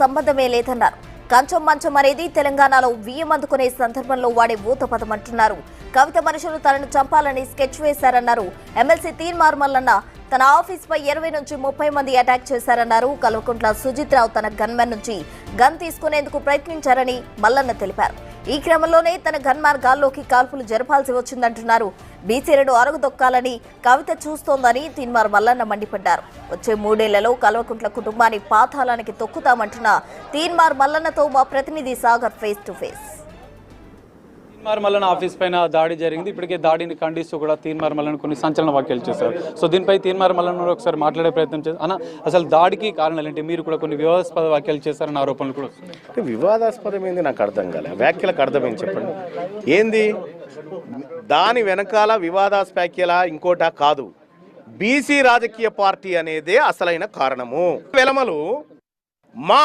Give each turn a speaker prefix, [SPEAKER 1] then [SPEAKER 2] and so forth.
[SPEAKER 1] సంబంధమే లేదన్నారు. కంచం మంచం అనేది తెలంగాణలో బియ్యం అందుకునే సందర్భంలో వాడే ఊత పదం అంటున్నారు. కవిత మనుషులు తనను చంపాలని స్కెచ్ వేశారన్నారు. ఎమ్మెల్సీ తీన్ మల్లన్న తన ఆఫీస్ పై ఇరవై నుంచి ముప్పై మంది అటాక్ చేశారన్నారు. కల్వకుంట్ల సుజిత్ రావు తన గన్మెన్ నుంచి గన్ తీసుకునేందుకు ప్రయత్నించారని మల్లన్న తెలిపారు. ఈ క్రమంలోనే తన గన్మార్గాల్లోకి కాల్పులు జరపాల్సి వచ్చిందంటున్నారు. బీసీలను అరగదొక్కాలని కవిత చూస్తోందని తీన్మార్ మల్లన్న మండిపడ్డారు. వచ్చే మూడేళ్ళలో కల్వకుంట్ల కుటుంబాన్ని పాతాళానికి తొక్కుతామంటున్న తీన్మార్ మల్లన్నతో మా ప్రతినిధి Sagar face to face.
[SPEAKER 2] Teenmaar office పైన దాడి జరిగింది. ఇప్పటికే దాడిని ఖండిస్తూ కూడా తీన్మార్ కొన్ని సంచలన వ్యాఖ్యలు చేశారు. సో దీనిపై తీన్మార్ ఒకసారి మాట్లాడే ప్రయత్నం చేశారు. అన్న అసలు దాడికి కారణాలు ఏంటి? మీరు కూడా కొన్ని వివాదాస్పద వ్యాఖ్యలు చేశారన్న ఆరోపణలు కూడా వస్తున్నాయి.
[SPEAKER 3] వివాదాస్పదం ఏంది నాకు అర్థం కాలే. వ్యాఖ్యలకు అర్థమైంది చెప్పండి. ఏంది? దాని వెనకాల వివాదాస్ వ్యాఖ్యల ఇంకోట కాదు. బీసీ రాజకీయ పార్టీ అనేదే అసలైన కారణము. వెలమలు మా